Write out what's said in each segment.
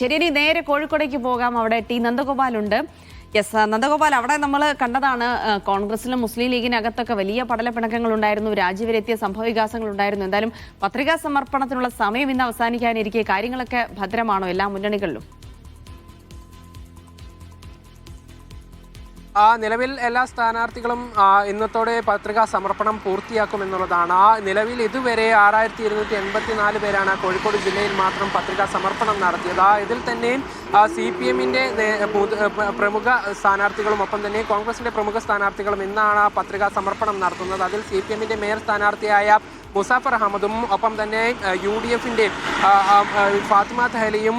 ശരി ഇനി നേരെ കോഴിക്കോടേക്ക് പോകാം. അവിടെ ടി നന്ദഗോപാലുണ്ട് യെസ് നന്ദഗോപാൽ അവിടെ നമ്മൾ കണ്ടതാണ് കോൺഗ്രസിലും മുസ്ലിം ലീഗിനകത്തൊക്കെ വലിയ പടലപ്പിണക്കങ്ങൾ ഉണ്ടായിരുന്നു രാജിവരെത്തിയ സംഭവവികാസങ്ങൾ ഉണ്ടായിരുന്നു എന്തായാലും പത്രികാ സമർപ്പണത്തിനുള്ള സമയം ഇന്ന് അവസാനിക്കാനിരിക്കെ. കാര്യങ്ങളൊക്കെ ഭദ്രമാണോ എല്ലാ മുന്നണികളിലും? നിലവിൽ എല്ലാ സ്ഥാനാർത്ഥികളും ഇന്നത്തോടെ പത്രികാ സമർപ്പണം പൂർത്തിയാക്കുമെന്നുള്ളതാണ് ആ നിലവിൽ ഇതുവരെ ആറായിരത്തി ഇരുന്നൂറ്റി എൺപത്തി നാല് പേരാണ് കോഴിക്കോട് ജില്ലയിൽ മാത്രം പത്രികാ സമർപ്പണം നടത്തിയത്. ഇതിൽ തന്നെ സി പി എമ്മിന്റെ പ്രമുഖ സ്ഥാനാർത്ഥികളും ഒപ്പം തന്നെ കോൺഗ്രസിന്റെ പ്രമുഖ സ്ഥാനാർത്ഥികളും ഇന്നാണ് പത്രികാ സമർപ്പണം നടത്തുന്നത്. അതിൽ സി പി എമ്മിന്റെ മേയർ സ്ഥാനാർത്ഥിയായ മുസാഫർ അഹമ്മദും ഒപ്പം തന്നെ യു ഡി എഫിന്റെ ഫാത്തിമ തഹലിയും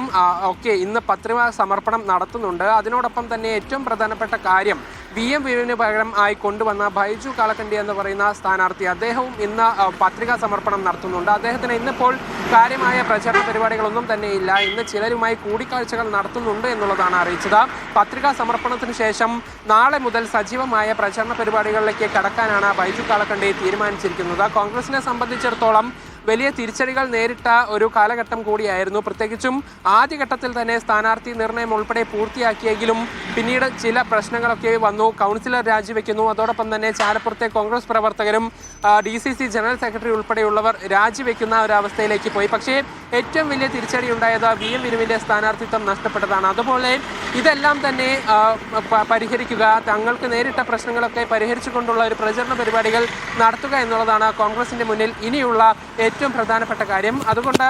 ഒക്കെ ഇന്ന് പത്രിക സമർപ്പണം നടത്തുന്നുണ്ട്. അതിനോടൊപ്പം തന്നെ ഏറ്റവും പ്രധാനപ്പെട്ട കാര്യം വി എം വീരന് പകരം ആയി കൊണ്ടുവന്ന ബൈജു കാളക്കണ്ടി എന്ന് പറയുന്ന സ്ഥാനാർത്ഥി അദ്ദേഹവും ഇന്ന് പത്രികാ സമർപ്പണം നടത്തുന്നുണ്ട്. അദ്ദേഹത്തിന് ഇന്നിപ്പോൾ കാര്യമായ പ്രചരണ പരിപാടികളൊന്നും തന്നെ ഇല്ല. ഇന്ന് ചിലരുമായി കൂടിക്കാഴ്ചകൾ നടത്തുന്നുണ്ട് എന്നുള്ളതാണ് അറിയിച്ചത്. പത്രികാ സമർപ്പണത്തിന് ശേഷം നാളെ മുതൽ സജീവമായ പ്രചരണ പരിപാടികളിലേക്ക് കടക്കാനാണ് ബൈജു കാളക്കണ്ടി തീരുമാനിച്ചിരിക്കുന്നത്. കോൺഗ്രസിനെ സംബന്ധിച്ചിടത്തോളം വലിയ തിരിച്ചടികൾ നേരിട്ട ഒരു കാലഘട്ടം കൂടിയായിരുന്നു. പ്രത്യേകിച്ചും ആദ്യഘട്ടത്തിൽ തന്നെ സ്ഥാനാർത്ഥി നിർണയം ഉൾപ്പെടെ പൂർത്തിയാക്കിയെങ്കിലും പിന്നീട് ചില പ്രശ്നങ്ങളൊക്കെ വന്നു. കൗൺസിലർ രാജിവെക്കുന്നു. അതോടൊപ്പം തന്നെ ചാലപ്പുറത്തെ കോൺഗ്രസ് പ്രവർത്തകരും D C C general secretary ഉൾപ്പെടെയുള്ളവർ രാജിവെക്കുന്ന ഒരു അവസ്ഥയിലേക്ക് പോയി. പക്ഷേ ഏറ്റവും വലിയ തിരിച്ചടി ഉണ്ടായത് വി എം വിനുവിന്റെ സ്ഥാനാർത്ഥിത്വം നഷ്ടപ്പെട്ടതാണ്. അതുപോലെ ഇതെല്ലാം തന്നെ പരിഹരിക്കുക തങ്ങൾക്ക് നേരിട്ട പ്രശ്നങ്ങളൊക്കെ പരിഹരിച്ചു കൊണ്ടുള്ള ഒരു പ്രചരണ പരിപാടികൾ നടത്തുക എന്നുള്ളതാണ് കോൺഗ്രസിന്റെ മുന്നിൽ ഇനിയുള്ള ഏറ്റവും പ്രധാനപ്പെട്ട കാര്യം. അതുകൊണ്ട്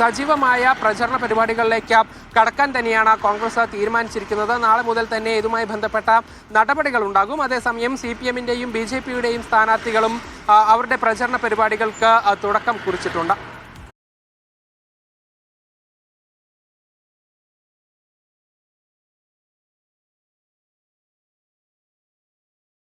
സജീവമായ പ്രചരണ പരിപാടികളിലേക്ക് കടക്കാൻ തന്നെയാണ് കോൺഗ്രസ് തീരുമാനിച്ചിരിക്കുന്നത്. നാളെ മുതൽ തന്നെ ഇതുമായി ബന്ധപ്പെട്ട നടപടികൾ ഉണ്ടാകും. അതേസമയം സി പി എമ്മിന്റെയും ബി ജെ പിയുടെയും സ്ഥാനാർത്ഥികളും അവരുടെ പ്രചരണ പരിപാടികൾക്ക് തുടക്കം കുറിച്ചിട്ടുണ്ട്.